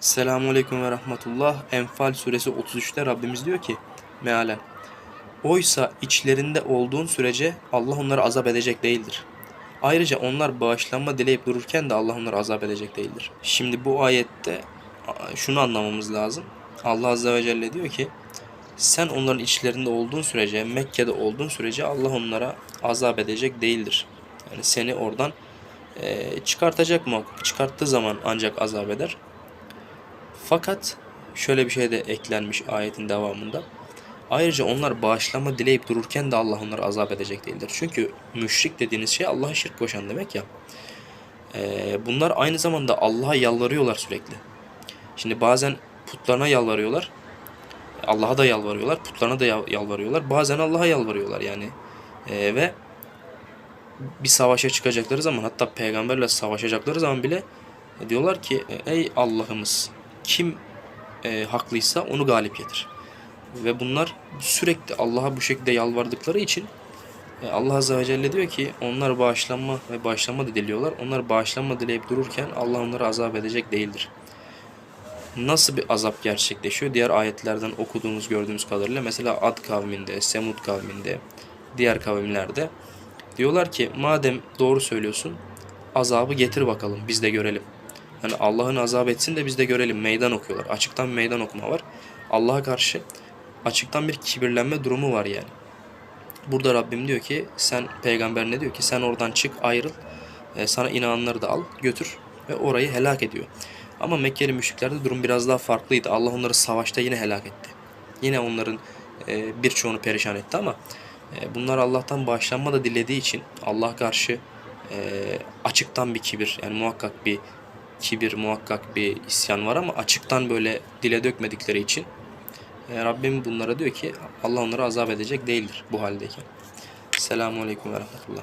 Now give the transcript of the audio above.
Selamun Aleyküm ve Rahmetullah. Enfal suresi 33'te Rabbimiz diyor ki mealen. Oysa içlerinde olduğun sürece Allah onları azap edecek değildir. Ayrıca onlar bağışlanma dileyip dururken de Allah onları azap edecek değildir. Şimdi bu ayette şunu anlamamız lazım. Allah Azze ve Celle diyor ki sen onların içlerinde olduğun sürece, Mekke'de olduğun sürece Allah onlara azap edecek değildir. Yani seni oradan e, çıkartacak mı? Çıkarttığı zaman ancak azap eder. Fakat şöyle bir şey de eklenmiş ayetin devamında. Ayrıca onlar bağışlama dileyip dururken de Allah onları azap edecek değildir. Çünkü müşrik dediğiniz şey Allah'a şirk koşan demek ya. Ee, bunlar aynı zamanda Allah'a yalvarıyorlar sürekli. Şimdi bazen putlarına yalvarıyorlar. Allah'a da yalvarıyorlar. Putlarına da yal- yalvarıyorlar. Bazen Allah'a yalvarıyorlar yani. Ee, ve bir savaşa çıkacakları zaman hatta peygamberle savaşacakları zaman bile diyorlar ki ey Allah'ımız kim e, haklıysa onu galip getir. Ve bunlar sürekli Allah'a bu şekilde yalvardıkları için e, Allah Azze ve Celle diyor ki onlar bağışlanma ve bağışlanma diliyorlar. Onlar bağışlanma dileyip dururken Allah onları azap edecek değildir. Nasıl bir azap gerçekleşiyor? Diğer ayetlerden okuduğumuz gördüğümüz kadarıyla mesela Ad kavminde, Semud kavminde, diğer kavimlerde diyorlar ki madem doğru söylüyorsun azabı getir bakalım biz de görelim. Hani Allah'ın azap etsin de biz de görelim. Meydan okuyorlar. Açıktan meydan okuma var. Allah'a karşı açıktan bir kibirlenme durumu var yani. Burada Rabbim diyor ki sen peygamber ne diyor ki sen oradan çık ayrıl. E, sana inananları da al götür ve orayı helak ediyor. Ama Mekkeli müşriklerde durum biraz daha farklıydı. Allah onları savaşta yine helak etti. Yine onların e, birçoğunu perişan etti ama e, bunlar Allah'tan bağışlanma da dilediği için Allah karşı e, açıktan bir kibir yani muhakkak bir kibir muhakkak bir isyan var ama açıktan böyle dile dökmedikleri için e, Rabbim bunlara diyor ki Allah onları azap edecek değildir bu haldeyken. Selamun Aleyküm ve Rahmetullah.